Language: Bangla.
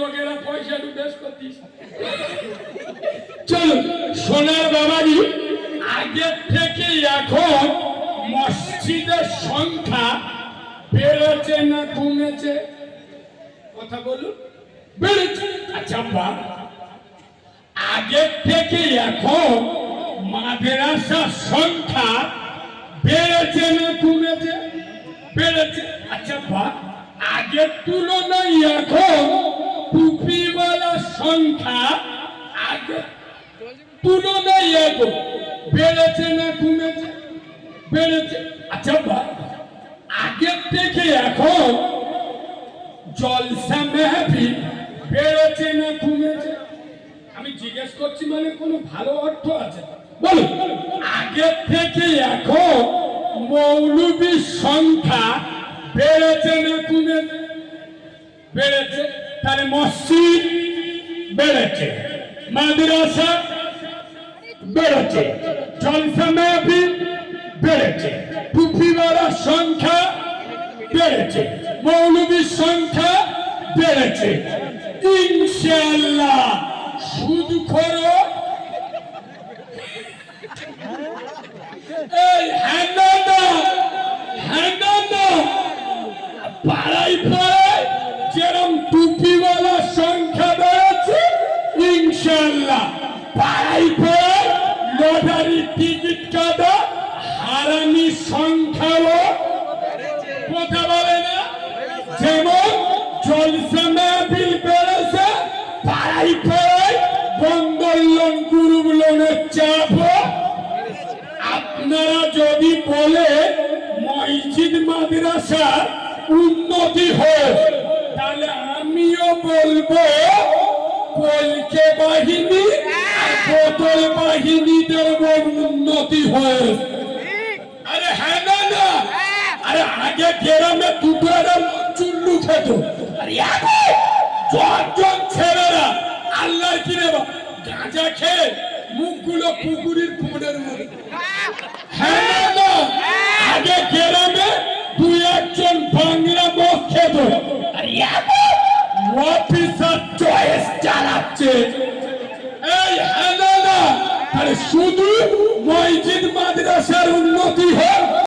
লোকেরা পয়সা করতিস চলো, সোনার আগের থেকে এখন মসজিদের সংখ্যা বেড়েছে না কমেছে? কথা বলুন বেড়েছে। আচ্ছা বাবা আগের থেকে এখন মাদ্রাসার সংখ্যা বেড়েছে না কমেছে? বেড়েছে। আচ্ছা বা আগের তুলনায় এখন সংখ্যা আগের তুলনায় এখন বেড়েছে না কমেছে? বেড়েছে। আচ্ছা আগের থেকে এখন জলসা মেহফিল বেড়েছে না কমেছে? আমি জিজ্ঞেস করছি মানে কোনো ভালো অর্থ আছে? বলো আগের থেকে এখন মৌলবীর সংখ্যা বেড়েছে না কমেছে? বেড়েছে। তাহলে মসজিদ বেড়েছে। মাদ্রাসা বেড়েছে। জলসা মেহফিল বেড়েছে। টুপিওয়ালার সংখ্যা বেড়েছে। মৌলবীর সংখ্যা বেড়েছে। ইনশাআল্লাহ সুদ খরো এই টুপিওয়ালা ইনশাআল্লাহ পাড়াই পাড়াই লটারি টিকিট কাটা, হারামি সংখ্যাও কথা বলে না। যেমন জলসা মাহফিল বেড়েছে পাড়াই পাড়াই বন্দর লোন, গ্রুপ লোনের চাপ। আপনারা যদি বলে মসজিদ, মাদ্রাসা উন্নতি হোক, তাহলে আমিও বলব বাহিনী বদল বাহিনীদের উন্নতি হয়েছে আরে হ্যাঁ না না। আরে আগে চুল্লু খেত। আরে ছেলেরা আল্লাহ গাঁজা খেয়ে মুখগুলো পুকুরির কোণের মধ্যে হ্যাঁ না আগে গ্রামে দুই একজন বাংলা মদ খেত। আরে চয়েস চালাচ্ছে। শুধু মসজিদ মাদ্রাসার উন্নতি